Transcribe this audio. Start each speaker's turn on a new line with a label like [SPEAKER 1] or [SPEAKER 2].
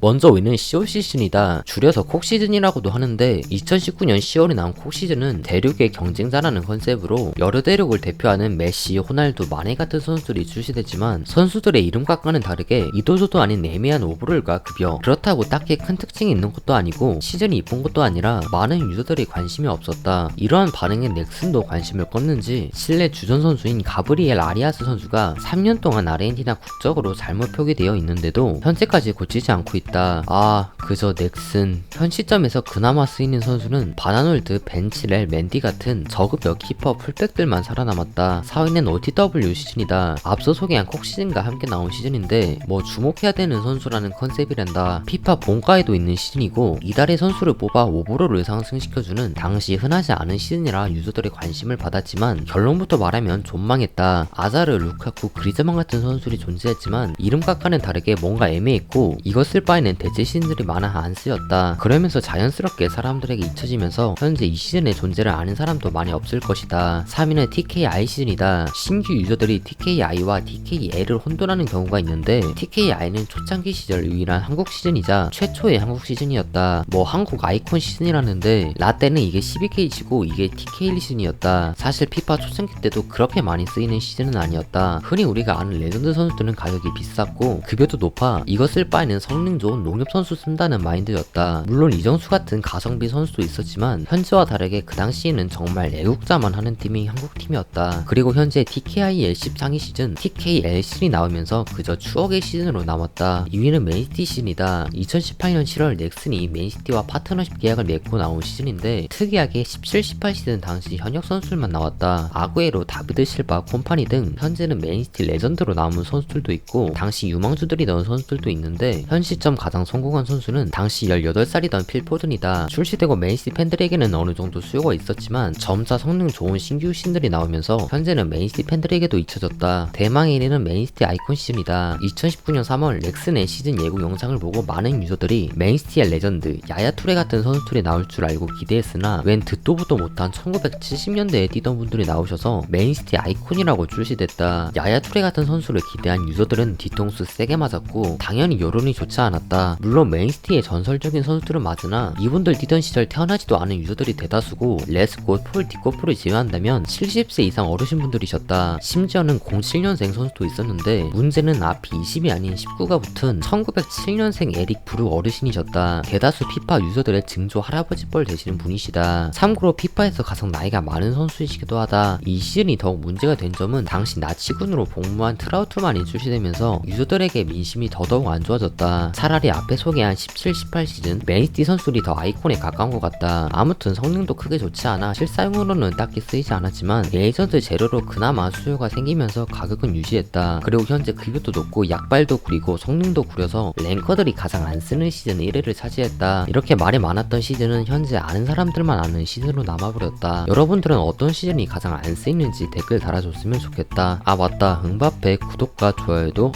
[SPEAKER 1] 먼저 위는 10월 시즌이다. 줄여서 콕 시즌이라고도 하는데 2019년 10월에 나온 콕 시즌은 대륙의 경쟁자라는 컨셉으로 여러 대륙을 대표하는 메시, 호날두, 마네 같은 선수들이 출시되지만 선수들의 이름과는 다르게 이도저도 아닌 애매한 오버롤과 급여 그렇다고 딱히 큰 특징이 있는 것도 아니고 시즌이 이쁜 것도 아니라 많은 유저들이 관심이 없었다. 이러한 반응에 넥슨도 관심을 껐는지 실내 주전 선수인 가브리엘 아리아스 선수가 3년 동안 아르헨티나 국적으로 잘못 표기되어 있는데도 현재까지 고치지 않고 있다. 아, 그저 넥슨. 현 시점에서 그나마 쓰이는 선수는 바나놀드, 벤치렐, 맨디 같은 저급여 키퍼 풀백들만 살아남았다. 4위는 OTW 시즌이다. 앞서 소개한 콕 시즌과 함께 나온 시즌인데 뭐 주목해야 되는 선수라는 컨셉이란다. 피파 본가에도 있는 시즌이고 이달의 선수를 뽑아 오버롤을 상승시켜주는 당시 흔하지 않은 시즌이라 유저들의 관심을 받았지만 결론부터 말하면 존망했다. 아자르, 루카쿠, 그리즈만 같은 선수들이 존재했지만 이름과는 다르게 뭔가 애매했고 이것을 바에는 대체 시즌들이 많아 안 쓰였다. 그러면서 자연스럽게 사람들에게 잊혀지면서 현재 이 시즌의 존재를 아는 사람도 많이 없을 것이다. 3위는 TKI 시즌이다. 신규 유저들이 TKI와 TKL을 혼돈하는 경우가 있는데 TKI는 초창기 시절 유일한 한국 시즌이자 최초의 한국 시즌이었다. 뭐 한국 아이콘 시즌이라는데 라떼는 이게 12K시고 이게 TKL 시즌이었다. 사실 피파 초창기 때도 그렇게 많이 쓰이는 시즌은 아니었다. 흔히 우리가 아는 레전드 선수들은 가격이 비쌌고 급여도 높아 이것을 바에는 성능 좋은 농협 선수 쓴다는 마인드였다. 물론 이정수 같은 가성비 선수도 있었지만 현재와 다르게 그 당시에는 정말 애국자만 하는 팀이 한국 팀이었다. 그리고 현재 TKIL 13위 시즌 TKL7이 나오면서 그저 추억의 시즌으로 남았다. 2위는 맨시티 시즌이다. 2018년 7월 넥슨이 맨시티와 파트너십 계약을 맺고 나온 시즌인데 특이하게 17, 18 시즌 당시 현역 선수들만 나왔다. 아구에로, 다비드 실바, 콤파니 등 현재는 맨시티 레전드로 남은 선수들도 있고 당시 유망주들이 넣은 선수들도 있는데 현 시점 가장 성공한 선수는 당시 18살이던 필포든이다. 출시되고 맨시티 팬들에게는 어느 정도 수요가 있었지만 점차 성능 좋은 신규 신들이 나오면서 현재는 맨시티 팬들에게도 잊혀졌다. 대망의 1위는 맨시티 아이콘 시즌이다. 2019년 3월 렉슨의 시즌 예고 영상을 보고 많은 유저들이 맨시티의 레전드 야야 투레 같은 선수들이 나올 줄 알고 기대했으나 웬 듣도 보도 못한 1970년대에 뛰던 분들이 나오셔서 맨시티 아이콘이라고 출시됐다. 야야 투레 같은 선수를 기대한 유저들은 뒤통수 세게 맞았고 당연히 여론이 좋지 않았다. 물론 맨시티의 전설적인 선수들은 맞으나 이분들 뛰던 시절 태어나지도 않은 유저들이 대다수고 레스코, 폴, 디코프를 제외한다면 70세 이상 어르신분들이셨다. 심지어는 07년생 선수도 있었는데 문제는 앞이 20이 아닌 19가 붙은 1907년생 에릭 브루 어르신이셨다. 대다수 피파 유저들의 증조 할아버지뻘 되시는 분이시다. 참고로 피파에서 가장 나이가 많은 선수이시기도 하다. 이 시즌이 더욱 문제가 된 점은 당시 나치군으로 복무한 트라우트만이 출시되면서 유저들에게 민심이 더더욱 안 좋아졌다. 차라리 앞에 소개한 17, 18 시즌 맨시티 선수들이 더 아이콘에 가까운 것 같다. 아무튼 성능도 크게 좋지 않아 실사용으로는 딱히 쓰이지 않았지만 레이전드 재료로 그나마 수요가 생기면서 가격은 유지했다. 그리고 현재 급여도 높고 약발도 구리고 성능도 구려서 랭커들이 가장 안 쓰는 시즌 1위를 차지했다. 이렇게 말이 많았던 시즌은 현재 아는 사람들만 아는 시즌으로 남아버렸다. 여러분들은 어떤 시즌이 가장 안 쓰이는지 댓글 달아줬으면 좋겠다. 아 맞다. 응바페 구독과 좋아요도